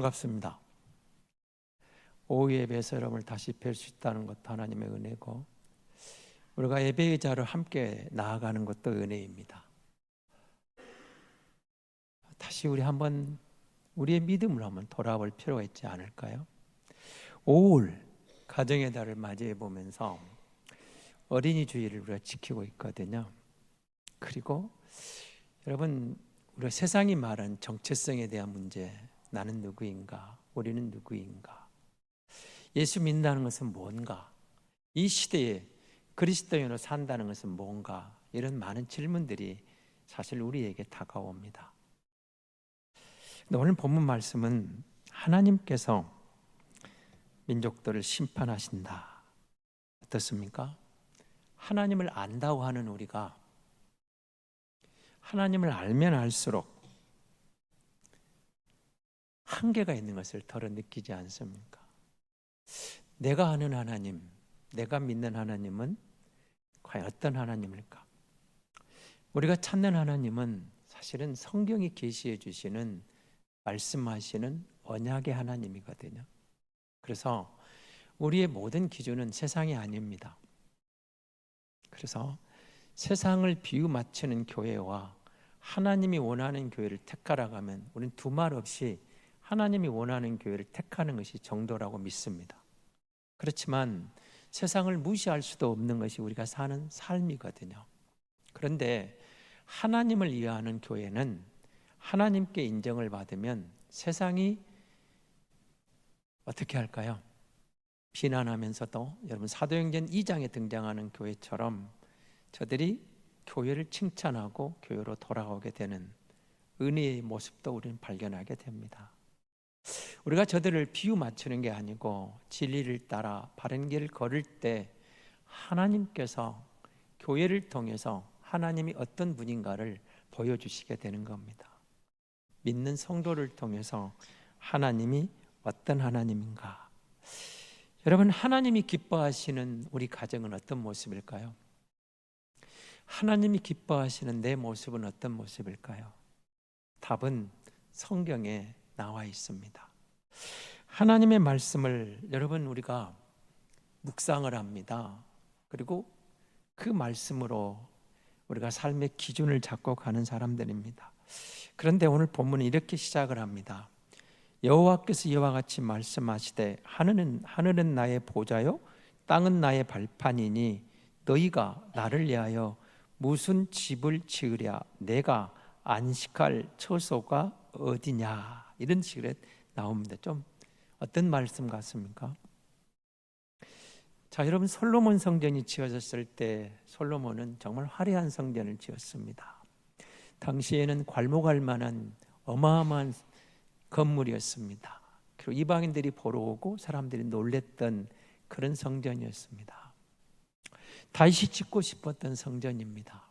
반갑습니다. 오후 예배에서 여러분을 다시 뵐 수 있다는 것도 하나님의 은혜고 우리가 예배의 자를 함께 나아가는 것도 은혜입니다. 다시 우리 한번 우리의 믿음을 한번 돌아볼 필요가 있지 않을까요? 5월 가정의 달을 맞이해 보면서 어린이 주의를 우리가 지키고 있거든요. 그리고 여러분 우리가 세상이 말하는 정체성에 대한 문제 나는 누구인가? 우리는 누구인가? 예수 믿는다는 것은 뭔가? 이 시대에 그리스도인으로 산다는 것은 뭔가? 이런 많은 질문들이 사실 우리에게 다가옵니다. 오늘 본문 말씀은 하나님께서 민족들을 심판하신다. 어떻습니까? 하나님을 안다고 하는 우리가 하나님을 알면 알수록 한계가 있는 것을 덜어 느끼지 않습니까? 내가 아는 하나님, 내가 믿는 하나님은 과연 어떤 하나님일까? 우리가 찾는 하나님은 사실은 성경이 계시해 주시는 말씀하시는 언약의 하나님이거든요. 그래서 우리의 모든 기준은 세상이 아닙니다. 그래서 세상을 비유 맞추는 교회와 하나님이 원하는 교회를 택하라고 하면 우리는 두 말 없이 하나님이 원하는 교회를 택하는 것이 정도라고 믿습니다. 그렇지만 세상을 무시할 수도 없는 것이 우리가 사는 삶이거든요. 그런데 하나님을 이해하는 교회는 하나님께 인정을 받으면 세상이 어떻게 할까요? 비난하면서도 여러분 사도행전 2장에 등장하는 교회처럼 저들이 교회를 칭찬하고 교회로 돌아오게 되는 은혜의 모습도 우리는 발견하게 됩니다. 우리가 저들을 비유 맞추는 게 아니고 진리를 따라 바른 길을 걸을 때 하나님께서 교회를 통해서 하나님이 어떤 분인가를 보여주시게 되는 겁니다. 믿는 성도를 통해서 하나님이 어떤 하나님인가? 여러분, 하나님이 기뻐하시는 우리 가정은 어떤 모습일까요? 하나님이 기뻐하시는 내 모습은 어떤 모습일까요? 답은 성경에 나와 있습니다. 하나님의 말씀을 여러분 우리가 묵상을 합니다. 그리고 그 말씀으로 우리가 삶의 기준을 잡고 가는 사람들입니다. 그런데 오늘 본문은 이렇게 시작을 합니다. 여호와께서 이와 같이 말씀하시되 하늘은 하늘은 나의 보좌요 땅은 나의 발판이니 너희가 나를 위하여 무슨 집을 지으랴 내가 안식할 처소가 어디냐 이런 식으로 나옵니다. 좀 어떤 말씀 같습니까? 자, 여러분 솔로몬 성전이 지어졌을 때 솔로몬은 정말 화려한 성전을 지었습니다. 당시에는 괄목할 만한 어마어마한 건물이었습니다. 그리고 이방인들이 보러 오고 사람들이 놀랬던 그런 성전이었습니다. 다시 짓고 싶었던 성전입니다.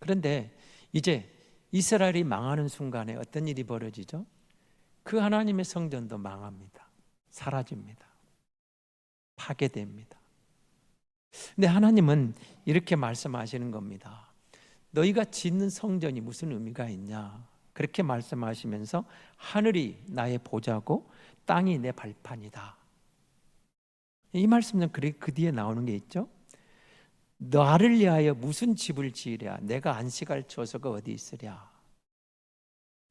그런데 이제 이스라엘이 망하는 순간에 어떤 일이 벌어지죠? 그 하나님의 성전도 망합니다. 사라집니다. 파괴됩니다. 근데 하나님은 이렇게 말씀하시는 겁니다. 너희가 짓는 성전이 무슨 의미가 있냐? 그렇게 말씀하시면서 하늘이 나의 보좌고 땅이 내 발판이다. 이 말씀은 그 뒤에 나오는 게 있죠. 나를 위하여 무슨 집을 지으랴? 내가 안식할 처소가 어디 있으랴?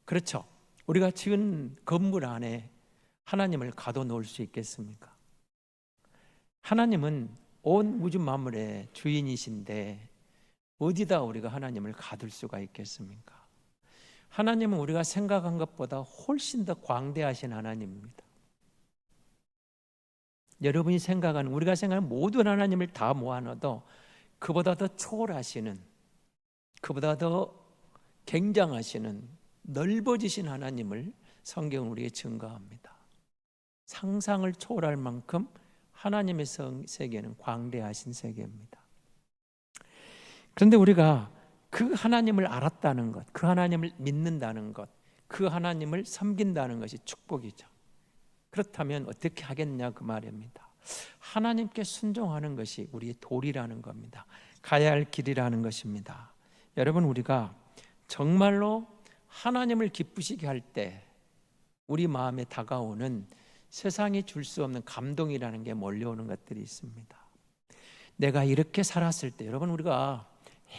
그렇죠. 우리가 지은 건물 안에 하나님을 가둬놓을 수 있겠습니까? 하나님은 온 우주 만물의 주인이신데 어디다 우리가 하나님을 가둘 수가 있겠습니까? 하나님은 우리가 생각한 것보다 훨씬 더 광대하신 하나님입니다. 여러분이 생각하는 우리가 생각하는 모든 하나님을 다 모아놔도 그보다 더 초월하시는 그보다 더 굉장하시는 넓어지신 하나님을 성경은 우리에게 증거합니다. 상상을 초월할 만큼 하나님의 세계는 광대하신 세계입니다. 그런데 우리가 그 하나님을 알았다는 것, 그 하나님을 믿는다는 것, 그 하나님을 섬긴다는 것이 축복이죠. 그렇다면 어떻게 하겠냐 그 말입니다. 하나님께 순종하는 것이 우리의 도리라는 겁니다. 가야 할 길이라는 것입니다. 여러분 우리가 정말로 하나님을 기쁘시게 할 때 우리 마음에 다가오는 세상이 줄 수 없는 감동이라는 게 몰려오는 것들이 있습니다. 내가 이렇게 살았을 때 여러분 우리가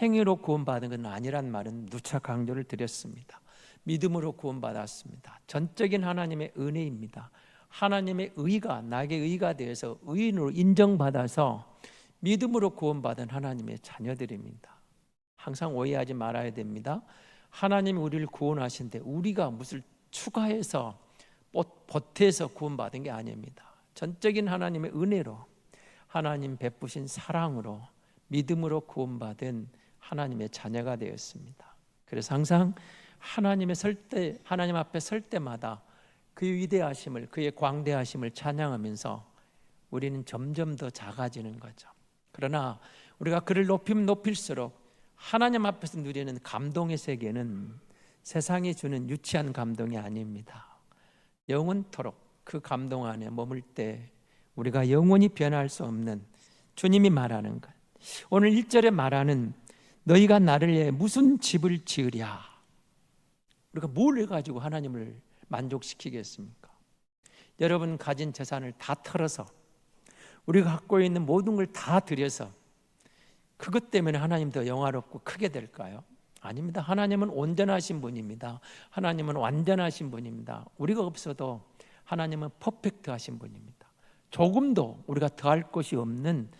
행위로 구원받은 건 아니란 말은 누차 강조를 드렸습니다. 믿음으로 구원받았습니다. 전적인 하나님의 은혜입니다. 하나님의 의가 나에게 의가 되어서 의인으로 인정받아서 믿음으로 구원받은 하나님의 자녀들입니다. 항상 오해하지 말아야 됩니다. 하나님이 우리를 구원하신데 우리가 무슨 추가해서 보- 보태서 구원받은 게 아닙니다. 전적인 하나님의 은혜로 하나님 베푸신 사랑으로 믿음으로 구원받은 하나님의 자녀가 되었습니다. 그래서 항상 하나님의 설 때, 하나님 앞에 설 때마다 그의 위대하심을, 그의 광대하심을 찬양하면서 우리는 점점 더 작아지는 거죠. 그러나 우리가 그를 높이면 높일수록 하나님 앞에서 누리는 감동의 세계는 세상이 주는 유치한 감동이 아닙니다. 영원토록 그 감동 안에 머물 때 우리가 영원히 변할 수 없는 주님이 말하는 것. 오늘 1절에 말하는 너희가 나를 위해 무슨 집을 지으랴. 우리가 뭘 해가지고 하나님을 만족시키겠습니까? 여러분 가진 재산을 다 털어서 우리가 갖고 있는 모든 걸 다 들여서 그것 때문에 하나님 더 영화롭고 크게 될까요? 아닙니다. 하나님은 온전하신 분입니다. 하나님은 완전하신 분입니다. 우리가 없어도 하나님은 퍼펙트 하신 분입니다. 조금도 우리가 더할 것이 없는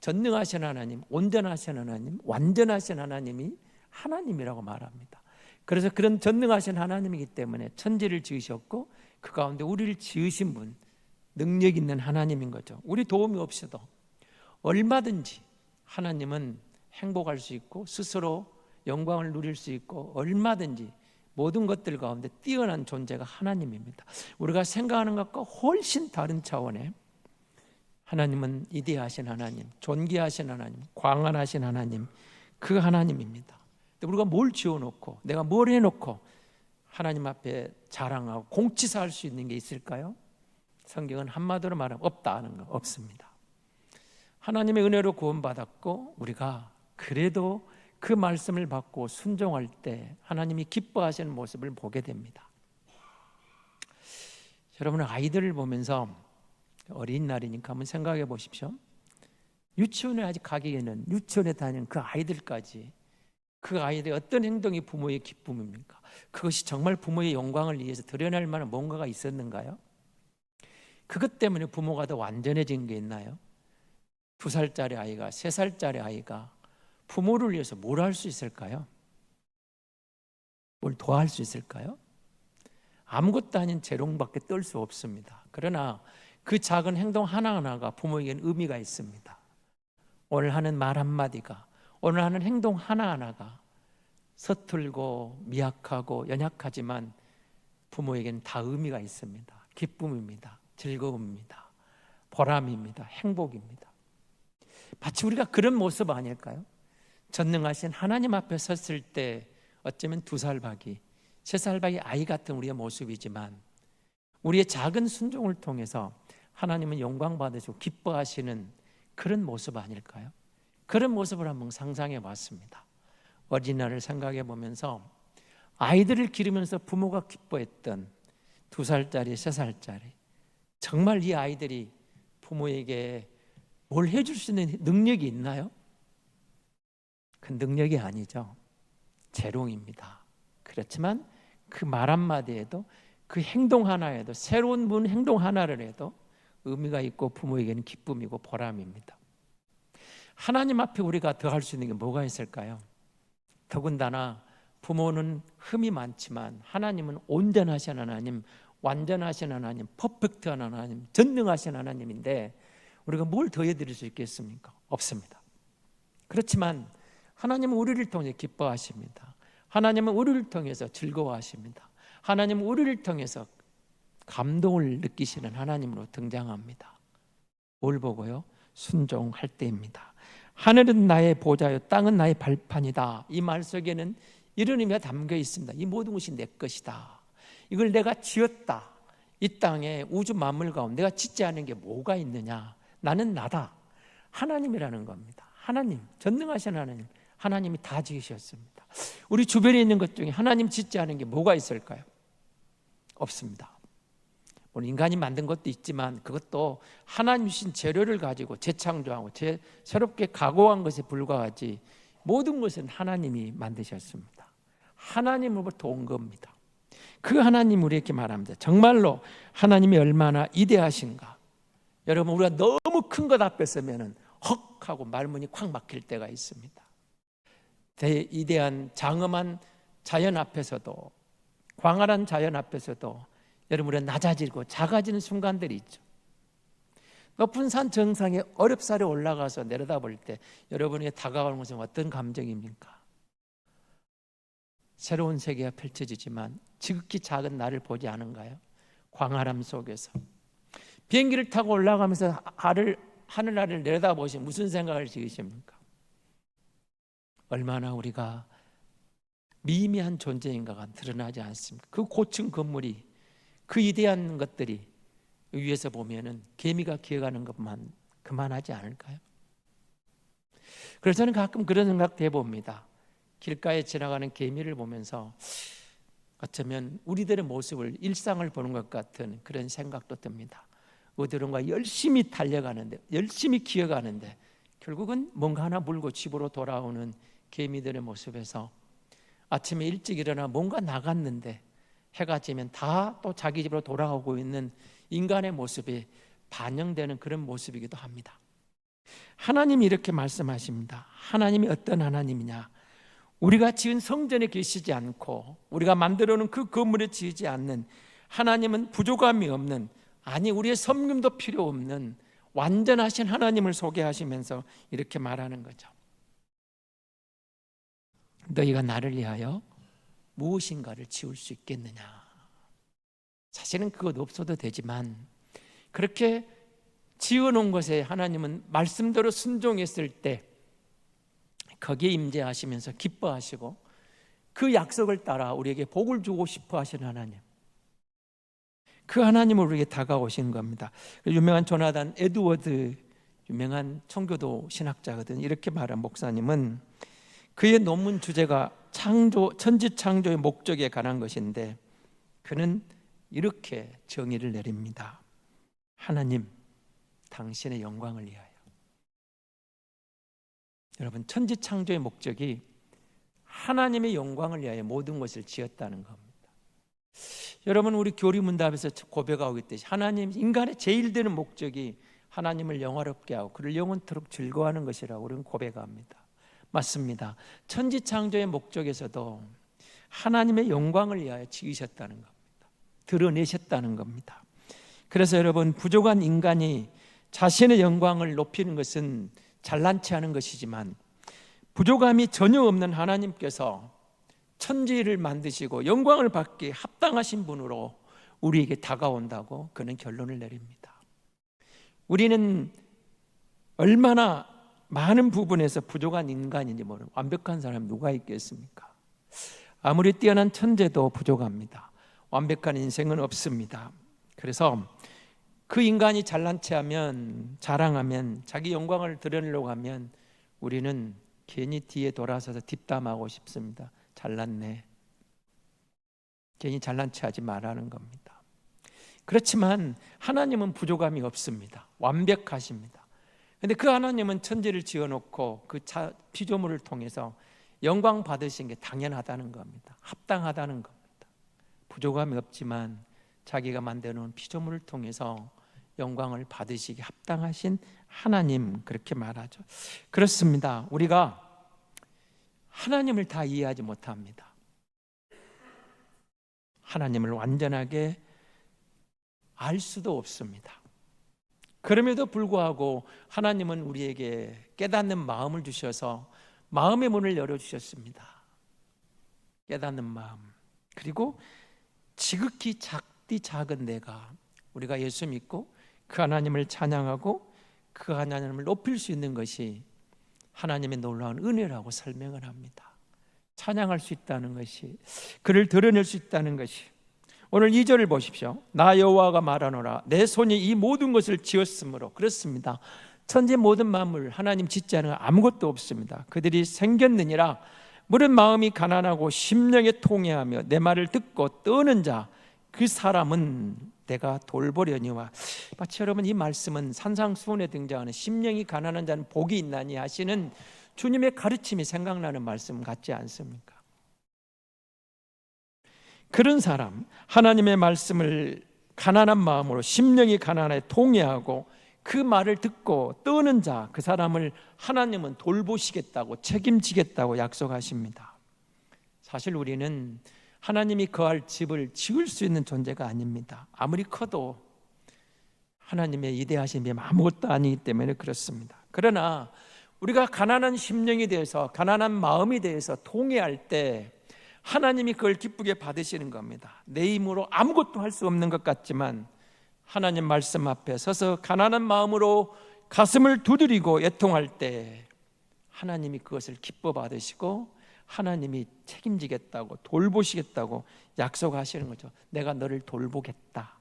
전능하신 하나님, 온전하신 하나님, 완전하신 하나님이 하나님이라고 말합니다. 그래서 그런 전능하신 하나님이기 때문에 천지를 지으셨고 그 가운데 우리를 지으신 분, 능력 있는 하나님인 거죠. 우리 도움이 없어도 얼마든지 하나님은 행복할 수 있고 스스로 영광을 누릴 수 있고 얼마든지 모든 것들 가운데 뛰어난 존재가 하나님입니다. 우리가 생각하는 것과 훨씬 다른 차원의 하나님은 이대하신 하나님, 존귀하신 하나님, 광활하신 하나님, 그 하나님입니다. 우리가 뭘 지어놓고 내가 뭘 해놓고 하나님 앞에 자랑하고 공치사할 수 있는 게 있을까요? 성경은 한마디로 말하면 없다 하는 거 없습니다. 하나님의 은혜로 구원받았고 우리가 그래도 그 말씀을 받고 순종할 때 하나님이 기뻐하시는 모습을 보게 됩니다. 여러분 아이들을 보면서 어린 날이니까 한번 생각해 보십시오. 유치원에 아직 가기에는 유치원에 다니는 그 아이들까지 그 아이들의 어떤 행동이 부모의 기쁨입니까? 그것이 정말 부모의 영광을 위해서 드러낼 만한 뭔가가 있었는가요? 그것 때문에 부모가 더 완전해진 게 있나요? 두 살짜리 아이가 세 살짜리 아이가 부모를 위해서 뭘 할 수 있을까요? 뭘 더할 수 있을까요? 아무것도 아닌 재롱밖에 떨 수 없습니다. 그러나 그 작은 행동 하나하나가 부모에게는 의미가 있습니다. 오늘 하는 말 한마디가 오늘 하는 행동 하나하나가 서툴고 미약하고 연약하지만 부모에게는 다 의미가 있습니다. 기쁨입니다. 즐거움입니다. 보람입니다. 행복입니다. 마치 우리가 그런 모습 아닐까요? 전능하신 하나님 앞에 섰을 때 어쩌면 두 살박이, 세 살박이 아이 같은 우리의 모습이지만 우리의 작은 순종을 통해서 하나님은 영광 받으시고 기뻐하시는 그런 모습 아닐까요? 그런 모습을 한번 상상해 봤습니다. 어린이날을 생각해 보면서 아이들을 기르면서 부모가 기뻐했던 두 살짜리, 세 살짜리 정말 이 아이들이 부모에게 뭘 해줄 수 있는 능력이 있나요? 그 능력이 아니죠. 재롱입니다. 그렇지만 그 말 한마디에도 그 행동 하나에도 새로운 분 행동 하나를 해도 의미가 있고 부모에게는 기쁨이고 보람입니다. 하나님 앞에 우리가 더 할 수 있는 게 뭐가 있을까요? 더군다나 부모는 흠이 많지만 하나님은 온전하신 하나님, 완전하신 하나님, 퍼펙트한 하나님, 전능하신 하나님인데 우리가 뭘 더해 드릴 수 있겠습니까? 없습니다. 그렇지만 하나님은 우리를 통해 기뻐하십니다. 하나님은 우리를 통해서 즐거워하십니다. 하나님은 우리를 통해서 감동을 느끼시는 하나님으로 등장합니다. 뭘 보고요? 순종할 때입니다. 하늘은 나의 보좌요, 땅은 나의 발판이다. 이 말 속에는 이런 의미가 담겨 있습니다. 이 모든 것이 내 것이다. 이걸 내가 지었다. 이 땅에 우주 만물 가운데 내가 짓지 않은 게 뭐가 있느냐? 나는 나다. 하나님이라는 겁니다. 하나님, 전능하신 하나님. 하나님이 다 지으셨습니다. 우리 주변에 있는 것 중에 하나님 짓지 않은 게 뭐가 있을까요? 없습니다. 우리 인간이 만든 것도 있지만 그것도 하나님 주신 재료를 가지고 재창조하고 재, 새롭게 가공한 것에 불과하지 모든 것은 하나님이 만드셨습니다. 하나님으로부터 온 겁니다. 그 하나님 우리에게 말합니다. 정말로 하나님이 얼마나 이대하신가. 여러분 우리가 너무 큰 것 앞에 서면은 헉 하고 말문이 콱 막힐 때가 있습니다. 대 이대한 장엄한 자연 앞에서도 광활한 자연 앞에서도 여러분 우리가 낮아지고 작아지는 순간들이 있죠. 높은 산 정상에 어렵사리 올라가서 내려다볼 때 여러분에게 다가오는 것은 어떤 감정입니까? 새로운 세계가 펼쳐지지만 지극히 작은 나를 보지 않은가요? 광활함 속에서 비행기를 타고 올라가면서 하늘 하늘 아래를 내려다보시면 무슨 생각을 지으십니까? 얼마나 우리가 미미한 존재인가가 드러나지 않습니까? 그 고층 건물이 그 이대한 것들이 위에서 보면은 개미가 기어가는 것만 그만하지 않을까요? 그래서 저는 가끔 그런 생각도 해봅니다. 길가에 지나가는 개미를 보면서 어쩌면 우리들의 모습을 일상을 보는 것 같은 그런 생각도 듭니다. 어디론가 열심히 달려가는데 열심히 기어가는데 결국은 뭔가 하나 물고 집으로 돌아오는 개미들의 모습에서 아침에 일찍 일어나 뭔가 나갔는데 해가 지면 다 또 자기 집으로 돌아오고 있는 인간의 모습이 반영되는 그런 모습이기도 합니다. 하나님이 이렇게 말씀하십니다. 하나님이 어떤 하나님이냐? 우리가 지은 성전에 계시지 않고 우리가 만들어 놓은 그 건물에 지지 않는 하나님은 부족함이 없는 아니 우리의 섬김도 필요 없는 완전하신 하나님을 소개하시면서 이렇게 말하는 거죠. 너희가 나를 위하여 무엇인가를 지을 수 있겠느냐? 사실은 그것 없어도 되지만 그렇게 지어놓은 것에 하나님은 말씀대로 순종했을 때 거기에 임재하시면서 기뻐하시고 그 약속을 따라 우리에게 복을 주고 싶어 하시는 하나님. 그 하나님을 우리에게 다가오신 겁니다. 유명한 조나단 에드워드 유명한 청교도 신학자거든. 이렇게 말한 목사님은 그의 논문 주제가 창조 천지 창조의 목적에 관한 것인데 그는 이렇게 정의를 내립니다. 하나님 당신의 영광을 위하여. 여러분 천지 창조의 목적이 하나님의 영광을 위하여 모든 것을 지었다는 겁니다. 여러분 우리 교리문답에서 고백하고 있듯이 하나님 인간의 제일 되는 목적이 하나님을 영화롭게 하고 그를 영원토록 즐거워하는 것이라고 우리는 고백합니다. 맞습니다. 천지 창조의 목적에서도 하나님의 영광을 위하여 지으셨다는 겁니다. 드러내셨다는 겁니다. 그래서 여러분 부족한 인간이 자신의 영광을 높이는 것은 잘난 체 하는 것이지만 부족함이 전혀 없는 하나님께서 천지를 만드시고 영광을 받기 합당하신 분으로 우리에게 다가온다고 그는 결론을 내립니다. 우리는 얼마나 많은 부분에서 부족한 인간인지 모르는 완벽한 사람 누가 있겠습니까? 아무리 뛰어난 천재도 부족합니다. 완벽한 인생은 없습니다. 그래서 그 인간이 잘난 체하면 자랑하면 자기 영광을 드러내려고 하면 우리는 괜히 뒤에 돌아서서 뒷담하고 싶습니다. 잘났네. 괜히 잘난 체 하지 말라는 겁니다. 그렇지만 하나님은 부족함이 없습니다. 완벽하십니다. 근데 그 하나님은 천지를 지어 놓고 그 피조물을 통해서 영광 받으신 게 당연하다는 겁니다. 합당하다는 겁니다. 부족함이 없지만 자기가 만들어 놓은 피조물을 통해서 영광을 받으시기 합당하신 하나님 그렇게 말하죠. 그렇습니다. 우리가 하나님을 다 이해하지 못합니다. 하나님을 완전하게 알 수도 없습니다. 그럼에도 불구하고 하나님은 우리에게 깨닫는 마음을 주셔서 마음의 문을 열어 주셨습니다. 깨닫는 마음. 그리고 지극히 작디 작은 내가 우리가 예수 믿고 그 하나님을 찬양하고 그 하나님을 높일 수 있는 것이 하나님의 놀라운 은혜라고 설명을 합니다. 찬양할 수 있다는 것이 그를 드러낼 수 있다는 것이 오늘 2절을 보십시오. 나 여호와가 말하노라 내 손이 이 모든 것을 지었으므로 그렇습니다. 천지 모든 만물 하나님 짓지 않은 아무것도 없습니다. 그들이 생겼느니라 물은 마음이 가난하고 심령에 통해하며 내 말을 듣고 떠는 자 그 사람은 내가 돌보려니와 마치 여러분 이 말씀은 산상수훈에 등장하는 심령이 가난한 자는 복이 있나니 하시는 주님의 가르침이 생각나는 말씀 같지 않습니까? 그런 사람 하나님의 말씀을 가난한 마음으로 심령이 가난해 통회하고 그 말을 듣고 떠는 자 그 사람을 하나님은 돌보시겠다고 책임지겠다고 약속하십니다. 사실 우리는 하나님이 거할 집을 지을 수 있는 존재가 아닙니다. 아무리 커도 하나님의 이대하심이 아무것도 아니기 때문에 그렇습니다. 그러나 우리가 가난한 심령이 대해서 가난한 마음이 대해서 통회할 때 하나님이 그걸 기쁘게 받으시는 겁니다. 내 힘으로 아무것도 할 수 없는 것 같지만 하나님 말씀 앞에 서서 가난한 마음으로 가슴을 두드리고 애통할 때 하나님이 그것을 기뻐 받으시고 하나님이 책임지겠다고 돌보시겠다고 약속하시는 거죠. 내가 너를 돌보겠다.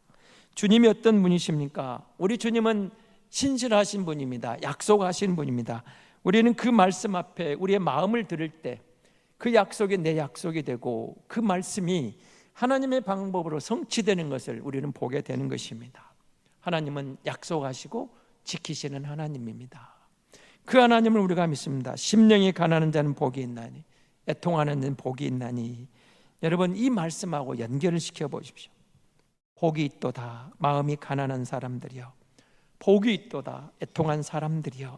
주님이 어떤 분이십니까? 우리 주님은 신실하신 분입니다. 약속하신 분입니다. 우리는 그 말씀 앞에 우리의 마음을 들을 때 그 약속이 내 약속이 되고 그 말씀이 하나님의 방법으로 성취되는 것을 우리는 보게 되는 것입니다. 하나님은 약속하시고 지키시는 하나님입니다. 그 하나님을 우리가 믿습니다. 심령이 가난한 자는 복이 있나니 애통하는 자는 복이 있나니 여러분 이 말씀하고 연결을 시켜 보십시오. 복이 있도다 마음이 가난한 사람들이요 복이 있도다 애통한 사람들이요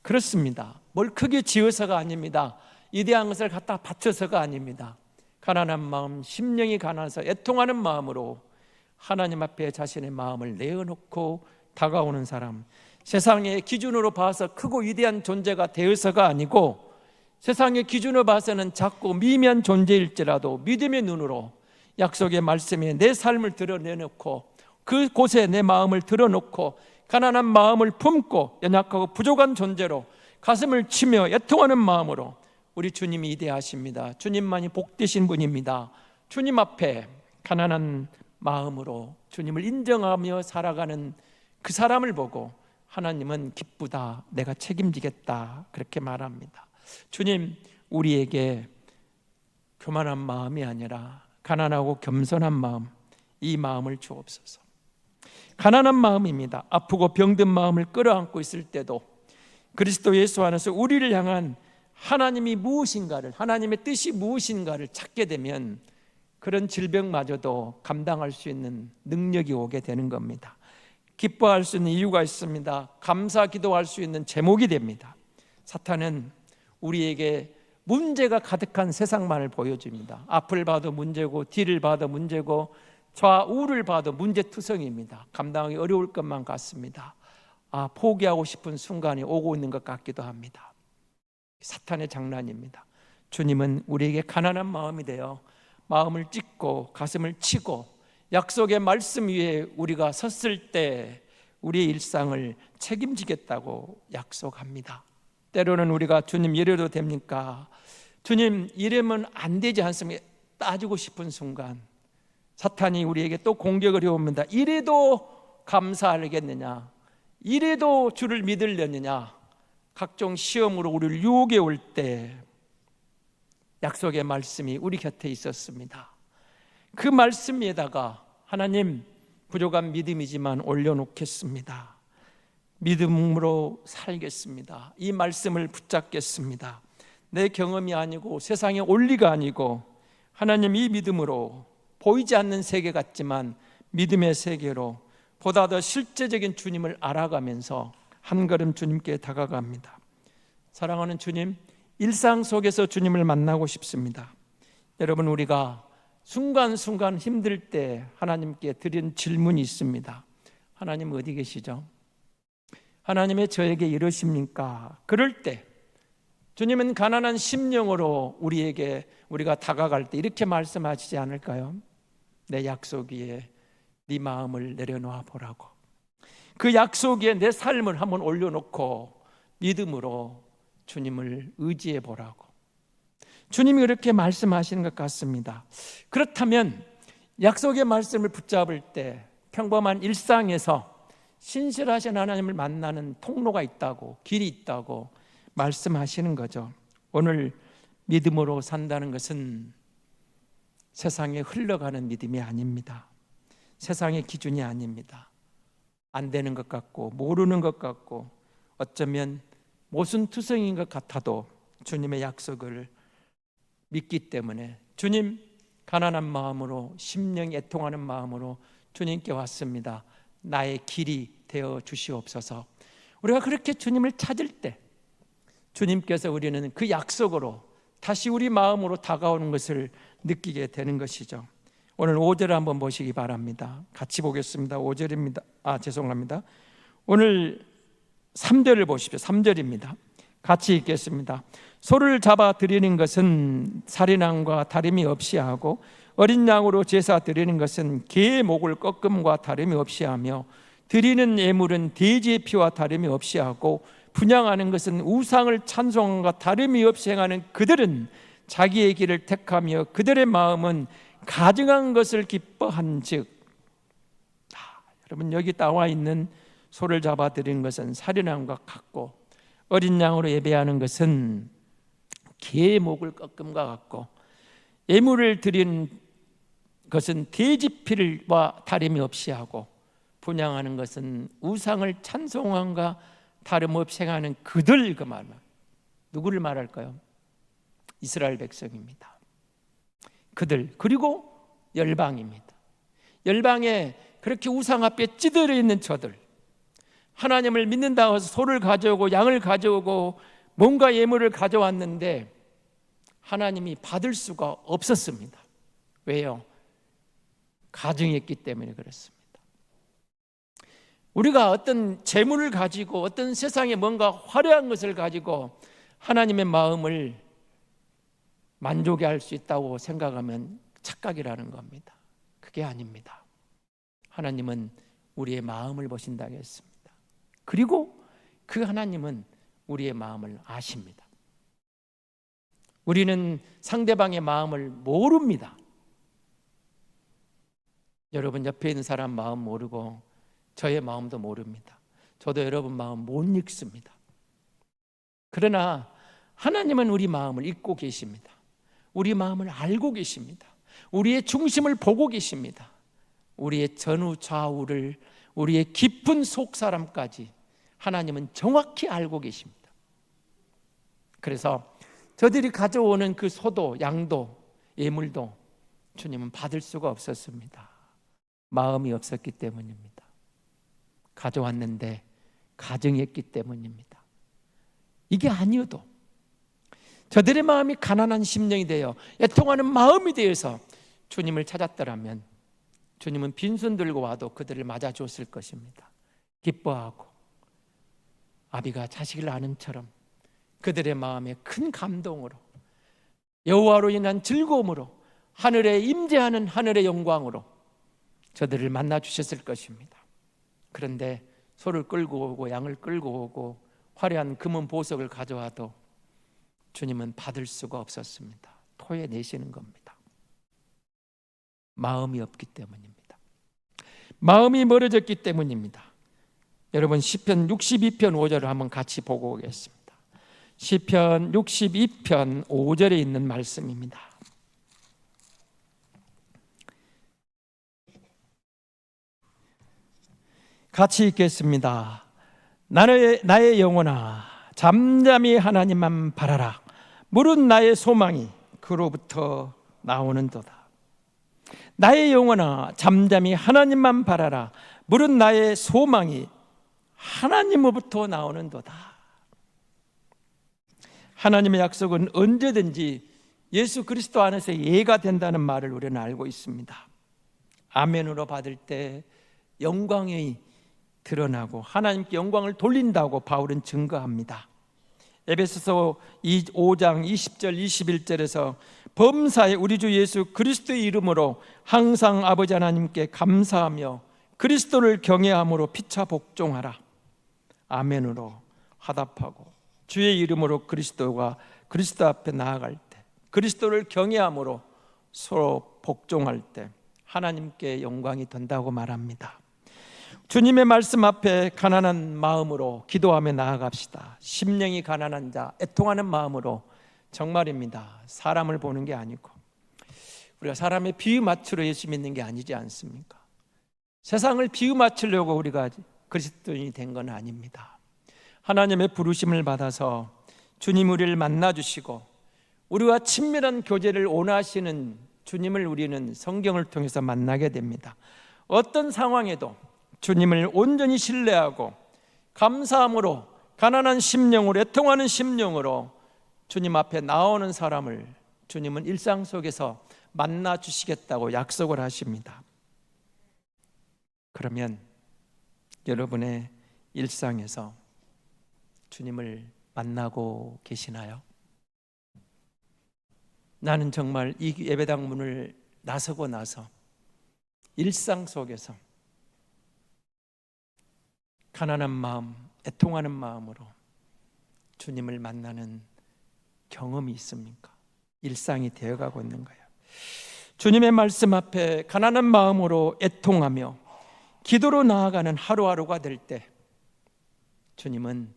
그렇습니다. 뭘 크게 지어서가 아닙니다. 이대한 것을 갖다 바쳐서가 아닙니다. 가난한 마음, 심령이 가난해서 애통하는 마음으로 하나님 앞에 자신의 마음을 내어놓고 다가오는 사람, 세상의 기준으로 봐서 크고 위대한 존재가 되어서가 아니고 세상의 기준으로 봐서는 작고 미미한 존재일지라도 믿음의 눈으로 약속의 말씀에 내 삶을 드러내놓고 그 곳에 내 마음을 드러놓고 가난한 마음을 품고 연약하고 부족한 존재로 가슴을 치며 애통하는 마음으로 우리 주님이 이대하십니다. 주님만이 복되신 분입니다. 주님 앞에 가난한 마음으로 주님을 인정하며 살아가는 그 사람을 보고 하나님은 기쁘다. 내가 책임지겠다. 그렇게 말합니다. 주님, 우리에게 교만한 마음이 아니라 가난하고 겸손한 마음, 이 마음을 주옵소서. 가난한 마음입니다. 아프고 병든 마음을 끌어안고 있을 때도 그리스도 예수 안에서 우리를 향한 하나님이 무엇인가를 하나님의 뜻이 무엇인가를 찾게 되면 그런 질병마저도 감당할 수 있는 능력이 오게 되는 겁니다. 기뻐할 수 있는 이유가 있습니다. 감사 기도할 수 있는 제목이 됩니다. 사탄은 우리에게 문제가 가득한 세상만을 보여줍니다. 앞을 봐도 문제고 뒤를 봐도 문제고 좌우를 봐도 문제투성입니다. 감당하기 어려울 것만 같습니다. 아, 포기하고 싶은 순간이 오고 있는 것 같기도 합니다. 사탄의 장난입니다. 주님은 우리에게 가난한 마음이 되어 마음을 찢고 가슴을 치고 약속의 말씀 위에 우리가 섰을 때 우리의 일상을 책임지겠다고 약속합니다. 때로는 우리가 주님 이래도 됩니까? 주님 이러면 안 되지 않습니까? 따지고 싶은 순간 사탄이 우리에게 또 공격을 해옵니다. 이래도 감사하겠느냐? 이래도 주를 믿으려느냐? 각종 시험으로 우리를 유혹해 올 때 약속의 말씀이 우리 곁에 있었습니다. 그 말씀 위에다가 하나님 부족한 믿음이지만 올려놓겠습니다. 믿음으로 살겠습니다. 이 말씀을 붙잡겠습니다. 내 경험이 아니고 세상의 원리가 아니고 하나님 이 믿음으로 보이지 않는 세계 같지만 믿음의 세계로 보다 더 실제적인 주님을 알아가면서 한 걸음 주님께 다가갑니다. 사랑하는 주님, 일상 속에서 주님을 만나고 싶습니다. 여러분, 우리가 순간순간 힘들 때 하나님께 드린 질문이 있습니다. 하나님 어디 계시죠? 하나님의 저에게 이러십니까? 그럴 때 주님은 가난한 심령으로 우리에게 우리가 다가갈 때 이렇게 말씀하시지 않을까요? 내 약속 위에 네 마음을 내려놓아 보라고. 그 약속 위에 내 삶을 한번 올려놓고 믿음으로 주님을 의지해 보라고. 주님이 그렇게 말씀하시는 것 같습니다. 그렇다면 약속의 말씀을 붙잡을 때 평범한 일상에서 신실하신 하나님을 만나는 통로가 있다고, 길이 있다고 말씀하시는 거죠. 오늘 믿음으로 산다는 것은 세상에 흘러가는 믿음이 아닙니다. 세상의 기준이 아닙니다. 안 되는 것 같고 모르는 것 같고 어쩌면 모순투성인 것 같아도 주님의 약속을 믿기 때문에 주님 가난한 마음으로 심령 애통하는 마음으로 주님께 왔습니다. 나의 길이 되어 주시옵소서. 우리가 그렇게 주님을 찾을 때 주님께서 우리는 그 약속으로 다시 우리 마음으로 다가오는 것을 느끼게 되는 것이죠. 오늘 5절을 한번 보시기 바랍니다. 같이 보겠습니다. 5절입니다. 아, 죄송합니다. 오늘 3절을 보십시오. 3절입니다. 같이 읽겠습니다. 소를 잡아 드리는 것은 살인함과 다름이 없이 하고 어린 양으로 제사 드리는 것은 개의 목을 꺾음과 다름이 없이 하며 드리는 예물은 돼지의 피와 다름이 없이 하고 분양하는 것은 우상을 찬송함과 다름이 없이 행하는 그들은 자기의 길을 택하며 그들의 마음은 가증한 것을 기뻐한 즉 아, 여러분 여기 나와 있는 소를 잡아 드리는 것은 살인함과 같고 어린 양으로 예배하는 것은 개의 목을 꺾음과 같고 예물을 드리는 것은 돼지 피를과 다름이 없이 하고 분양하는 것은 우상을 찬송함과 다름없이 행하는 그들 그 말. 누구를 말할까요? 이스라엘 백성입니다. 그들 그리고 열방입니다. 열방에 그렇게 우상 앞에 찌들어 있는 저들 하나님을 믿는다고 해서 소를 가져오고 양을 가져오고 뭔가 예물을 가져왔는데 하나님이 받을 수가 없었습니다. 왜요? 가증했기 때문에 그렇습니다. 우리가 어떤 재물을 가지고 어떤 세상에 뭔가 화려한 것을 가지고 하나님의 마음을 만족해 할 수 있다고 생각하면 착각이라는 겁니다. 그게 아닙니다. 하나님은 우리의 마음을 보신다 했습니다. 그리고 그 하나님은 우리의 마음을 아십니다. 우리는 상대방의 마음을 모릅니다. 여러분 옆에 있는 사람 마음 모르고 저의 마음도 모릅니다. 저도 여러분 마음 못 읽습니다. 그러나 하나님은 우리 마음을 읽고 계십니다. 우리 마음을 알고 계십니다. 우리의 중심을 보고 계십니다. 우리의 전후 좌우를 우리의 깊은 속 사람까지 하나님은 정확히 알고 계십니다. 그래서 저들이 가져오는 그 소도 양도 예물도 주님은 받을 수가 없었습니다. 마음이 없었기 때문입니다. 가져왔는데 가정했기 때문입니다. 이게 아니어도 저들의 마음이 가난한 심령이 되어 애통하는 마음이 되어서 주님을 찾았더라면 주님은 빈손 들고 와도 그들을 맞아 줬을 것입니다. 기뻐하고 아비가 자식을 아는처럼 그들의 마음에 큰 감동으로 여호와로 인한 즐거움으로 하늘에 임재하는 하늘의 영광으로 저들을 만나 주셨을 것입니다. 그런데 소를 끌고 오고 양을 끌고 오고 화려한 금은 보석을 가져와도 주님은 받을 수가 없었습니다. 토해내시는 겁니다. 마음이 없기 때문입니다. 마음이 멀어졌기 때문입니다. 여러분 시편 62편 5절을 한번 같이 보고 오겠습니다. 시편 62편 5절에 있는 말씀입니다. 같이 읽겠습니다. 나의, 나의 영혼아, 잠잠히 하나님만 바라라. 물은 나의 소망이 그로부터 나오는도다. 나의 영혼아, 잠잠히 하나님만 바라라. 물은 나의 소망이 하나님으로부터 나오는도다. 하나님의 약속은 언제든지 예수 그리스도 안에서 예가 된다는 말을 우리는 알고 있습니다. 아멘으로 받을 때 영광의 드러나고 하나님께 영광을 돌린다고 바울은 증거합니다. 에베소서 5장 20절 21절에서 범사에 우리 주 예수 그리스도의 이름으로 항상 아버지 하나님께 감사하며 그리스도를 경외함으로 피차 복종하라. 아멘으로 화답하고 주의 이름으로 그리스도가 그리스도 앞에 나아갈 때 그리스도를 경외함으로 서로 복종할 때 하나님께 영광이 된다고 말합니다. 주님의 말씀 앞에 가난한 마음으로 기도하며 나아갑시다. 심령이 가난한 자, 애통하는 마음으로 정말입니다. 사람을 보는 게 아니고 우리가 사람의 비유 맞추러 예수 믿는 게 아니지 않습니까? 세상을 비유 맞추려고 우리가 그리스도인이 된 건 아닙니다. 하나님의 부르심을 받아서 주님 우리를 만나 주시고 우리와 친밀한 교제를 원하시는 주님을 우리는 성경을 통해서 만나게 됩니다. 어떤 상황에도 주님을 온전히 신뢰하고 감사함으로 가난한 심령으로 애통하는 심령으로 주님 앞에 나오는 사람을 주님은 일상 속에서 만나 주시겠다고 약속을 하십니다. 그러면 여러분의 일상에서 주님을 만나고 계시나요? 나는 정말 이 예배당 문을 나서고 나서 일상 속에서 가난한 마음, 애통하는 마음으로 주님을 만나는 경험이 있습니까? 일상이 되어가고 있는 거예요. 주님의 말씀 앞에 가난한 마음으로 애통하며 기도로 나아가는 하루하루가 될 때 주님은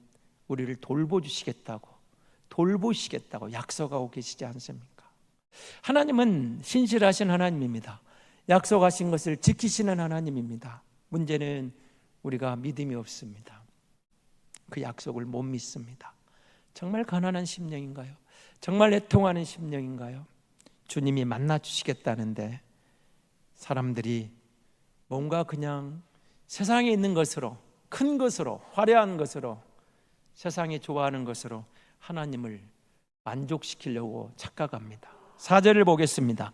우리를 돌보주시겠다고 돌보시겠다고 약속하고 계시지 않습니까? 하나님은 신실하신 하나님입니다. 약속하신 것을 지키시는 하나님입니다. 문제는 우리가 믿음이 없습니다. 그 약속을 못 믿습니다. 정말 가난한 심령인가요? 정말 애통하는 심령인가요? 주님이 만나 주시겠다는데 사람들이 뭔가 그냥 세상에 있는 것으로 큰 것으로 화려한 것으로 세상이 좋아하는 것으로 하나님을 만족시키려고 착각합니다. 사절을 보겠습니다.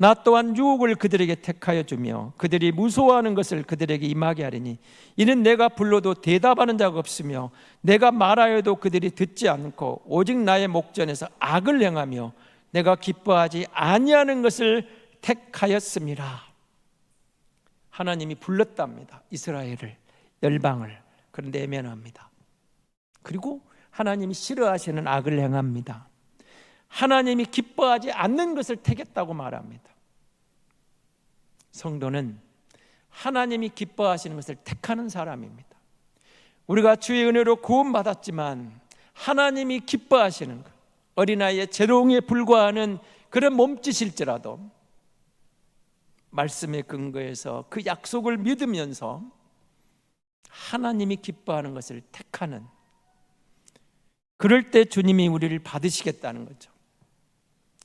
나 또한 유혹을 그들에게 택하여 주며 그들이 무서워하는 것을 그들에게 임하게 하리니 이는 내가 불러도 대답하는 자가 없으며 내가 말하여도 그들이 듣지 않고 오직 나의 목전에서 악을 행하며 내가 기뻐하지 아니하는 것을 택하였습니다. 하나님이 불렀답니다. 이스라엘을 열방을 그런데 애면합니다. 그리고 하나님이 싫어하시는 악을 행합니다. 하나님이 기뻐하지 않는 것을 택했다고 말합니다. 성도는 하나님이 기뻐하시는 것을 택하는 사람입니다. 우리가 주의 은혜로 구원받았지만 하나님이 기뻐하시는 것, 어린아이의 재롱에 불과하는 그런 몸짓일지라도 말씀의 근거에서 그 약속을 믿으면서 하나님이 기뻐하는 것을 택하는 그럴 때 주님이 우리를 받으시겠다는 거죠.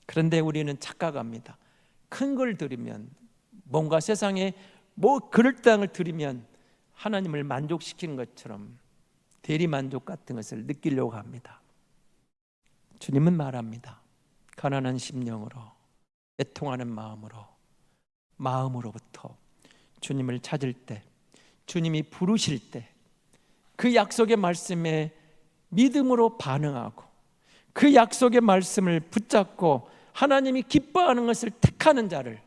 그런데 우리는 착각합니다. 큰걸 들으면 뭔가 세상에 뭐 그럴 땅을 들으면 하나님을 만족시키는 것처럼 대리 만족 같은 것을 느끼려고 합니다. 주님은 말합니다. 가난한 심령으로 애통하는 마음으로 마음으로부터 주님을 찾을 때 주님이 부르실 때 그 약속의 말씀에 믿음으로 반응하고 그 약속의 말씀을 붙잡고 하나님이 기뻐하는 것을 택하는 자를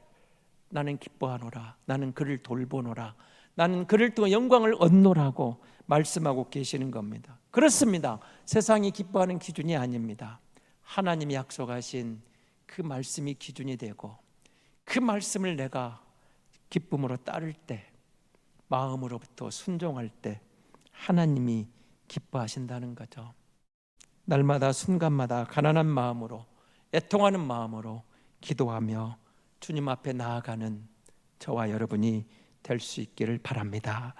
나는 기뻐하노라. 나는 그를 돌보노라. 나는 그를 통해 영광을 얻노라고 말씀하고 계시는 겁니다. 그렇습니다. 세상이 기뻐하는 기준이 아닙니다. 하나님이 약속하신 그 말씀이 기준이 되고 그 말씀을 내가 기쁨으로 따를 때 마음으로부터 순종할 때 하나님이 기뻐하신다는 거죠. 날마다 순간마다 가난한 마음으로 애통하는 마음으로 기도하며 주님 앞에 나아가는 저와 여러분이 될 수 있기를 바랍니다.